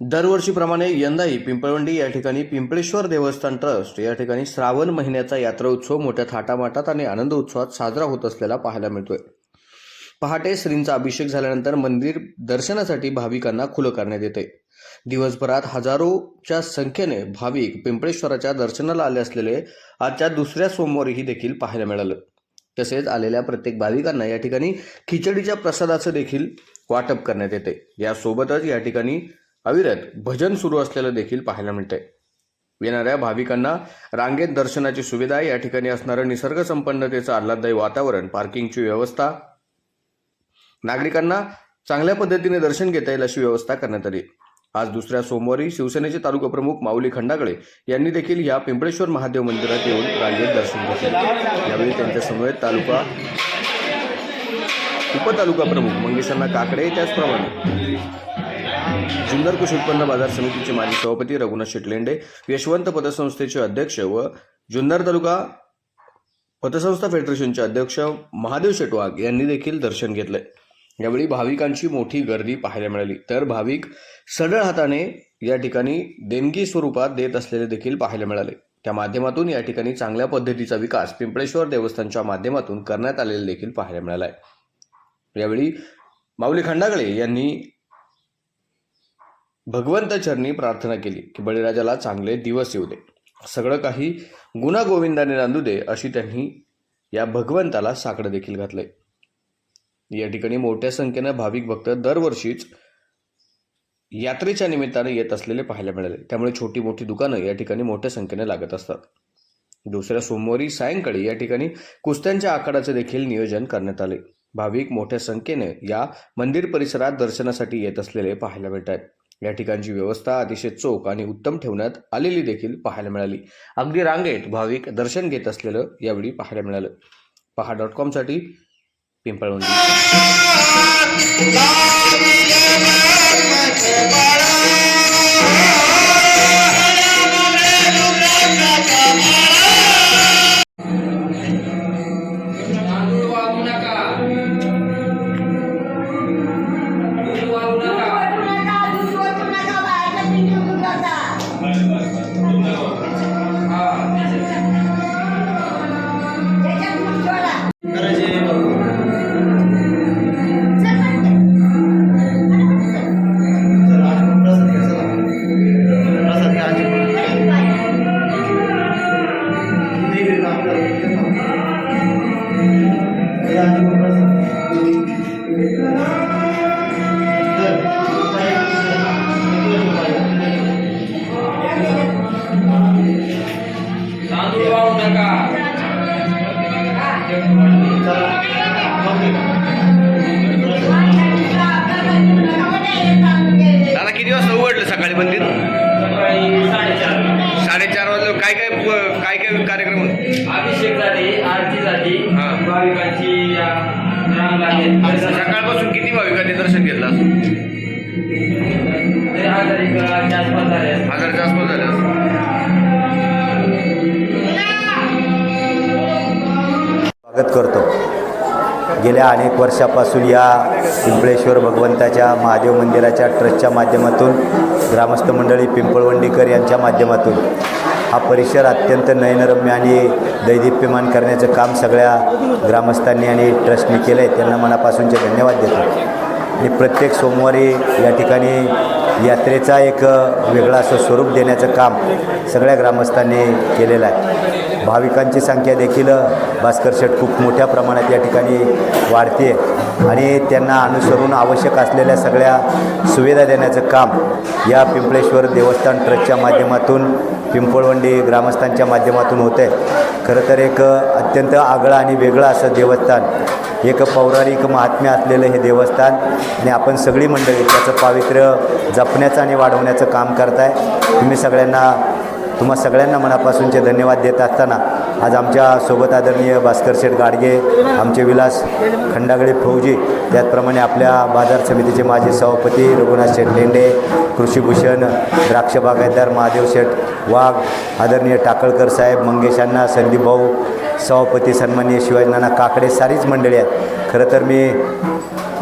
दरवर्षीप्रमाणे यंदाही पिंपळवंडी या ठिकाणी पिंपळेश्वर देवस्थान ट्रस्ट या ठिकाणी श्रावण महिन्याचा यात्रा उत्सव मोठ्या थाटामाटात आणि आनंद उत्सवात साजरा होत असलेला पाहायला मिळतोय. पहाटे श्रींचा अभिषेक झाल्यानंतर मंदिर दर्शनासाठी भाविकांना खुलं करण्यात येते दिवसभरात हजारोच्या संख्येने भाविक पिंपळेश्वराच्या दर्शनाला आले असलेले आजच्या दुसऱ्या सोमवारीही देखील पाहायला मिळालं. तसेच आलेल्या प्रत्येक भाविकांना या ठिकाणी खिचडीच्या प्रसादाचं देखील वाटप करण्यात येते यासोबतच या ठिकाणी अविरत भजन सुरू असलेलं देखील पाहायला मिळतंय. येणाऱ्या भाविकांना रांगेत दर्शनाची सुविधा या ठिकाणी असणारं निसर्गसंपन्नतेचं आल्हाददायी वातावरण पार्किंगची व्यवस्था नागरिकांना चांगल्या पद्धतीने दर्शन घेता येईल अशी व्यवस्था करण्यात आली. आज दुसऱ्या सोमवारी शिवसेनेचे तालुका प्रमुख माऊली खंडागळे यांनी देखील या पिंपळेश्वर महादेव मंदिरात येऊन रांगेत दर्शन घेतले. यावेळी त्यांच्या समवेत तालुका उपतालुका प्रमुख मंगेशांना काकडे त्याचप्रमाणे सुंदर कृषी उत्पन्न बाजार समितीचे माजी सभापती रघुनाथ शेटलेंडे यशवंत पतसंस्थेचे अध्यक्ष व जुन्नर तालुका पतसंस्था फेडरेशनचे अध्यक्ष महादेव शेटवाग यांनी देखील दर्शन घेतले. यावेळी भाविकांची मोठी गर्दी पाहायला मिळाली. तर भाविक सरळ हाताने या ठिकाणी देणगी स्वरूपात देत असलेले देखील पाहायला मिळाले. त्या माध्यमातून या ठिकाणी चांगल्या पद्धतीचा विकास पिंपळेश्वर देवस्थानच्या माध्यमातून करण्यात आलेला देखील पाहायला मिळाला आहे यावेळी माऊली खंडागळे यांनी भगवंत चरणी प्रार्थना केली की बळीराजाला चांगले दिवस येऊ दे. सगळं काही गुणागोविंदाने नांदू दे अशी त्यांनी या भगवंताला साकडं देखील घातलंय. या ठिकाणी मोठ्या संख्येनं भाविक भक्त दरवर्षीच यात्रेच्या निमित्ताने येत असलेले पाहायला मिळाले. त्यामुळे छोटी मोठी दुकानं या ठिकाणी मोठ्या संख्येने लागत असतात. दुसऱ्या सोमवारी सायंकाळी या ठिकाणी कुस्त्यांच्या आखाड्याचे देखील नियोजन करण्यात आले. भाविक मोठ्या संख्येने या मंदिर परिसरात दर्शनासाठी येत असलेले पाहायला मिळत आहेत या ठिकाणची व्यवस्था अतिशय चोख आणि उत्तम ठेवण्यात आलेली देखील पाहायला मिळाली. अगदी रांगेत भाविक दर्शन घेत असलेलं यावेळी पाहायला मिळालं. पहा डॉट कॉमसाठी पिंपळवंडी. हा सकाळपासून किती भाविकांनी दर्शन घेतलं. हजारच्या आसपास झालं. स्वागत करतो गेल्या अनेक वर्षापासून या पिंपळेश्वर भगवंताच्या महादेव मंदिराच्या ट्रस्टच्या माध्यमातून ग्रामस्थ मंडळी पिंपळवंडीकर यांच्या माध्यमातून हा परिसर अत्यंत नयनरम्य आणि दैदिप्यमान करण्याचं काम सगळ्या ग्रामस्थांनी आणि ट्रस्टनी केलं आहे त्यांना मनापासूनचे धन्यवाद देतो. आणि प्रत्येक सोमवारी या ठिकाणी यात्रेचा एक वेगळा असं स्वरूप देण्याचं काम सगळ्या ग्रामस्थांनी केलेलं आहे. भाविकांची संख्या देखील भास्कर शेठ खूप मोठ्या प्रमाणात या ठिकाणी वाढते आणि त्यांना अनुसरून आवश्यक असलेल्या सगळ्या सुविधा देण्याचं काम या पिंपळेश्वर देवस्थान ट्रस्टच्या माध्यमातून पिंपळवंडी ग्रामस्थांच्या माध्यमातून होतं आहे खरं तर एक अत्यंत आगळं आणि वेगळं असं देवस्थान एक पौराणिक महात्म्य असलेलं हे देवस्थान आणि आपण सगळी मंडळी त्याचं पावित्र्य जपण्याचं आणि वाढवण्याचं काम करताय. तुम्ही सगळ्यांना तुम्हा सगळ्यांना मनापासूनचे धन्यवाद देत असताना आज आमच्यासोबत आदरणीय भास्कर शेठ गाडगे आमचे विलास खंडागळे फौजी त्याचप्रमाणे आपल्या बाजार समितीचे माजी सभापती रघुनाथ शेठ लेंडे कृषीभूषण द्राक्ष बागायतदार महादेव शेठ वाघ आदरणीय टाकळकर साहेब मंगेशांना संदीप भाऊ सभापती सन्माननीय शिवाजीनाना काकडे सारीच मंडळी आहेत. खरं तर मी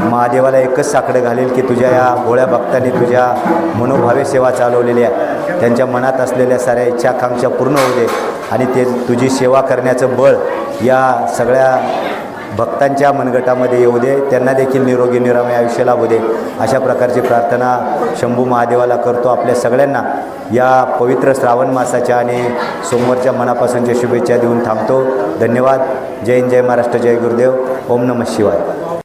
महादेवाला एकच साकडं घालेल की तुझ्या या भोळ्या भक्तांनी तुझ्या मनोभावे सेवा चालवलेली आहे. त्यांच्या मनात असलेल्या साऱ्या इच्छाकांक्षा पूर्ण होऊ दे आणि ते तुझी सेवा करण्याचं बळ या सगळ्या भक्तांच्या मनगटामध्ये येऊ दे त्यांना देखील निरोगी निरामय आयुष्य लाभू दे. अशा प्रकारची प्रार्थना शंभू महादेवाला करतो आपल्या सगळ्यांना. या पवित्र श्रावण मासाच्या आणि सोमवारच्या मनापासूनच्या शुभेच्छा देऊन थांबतो. धन्यवाद. जय हिंद जय महाराष्ट्र जय गुरुदेव. ओम नमः शिवाय.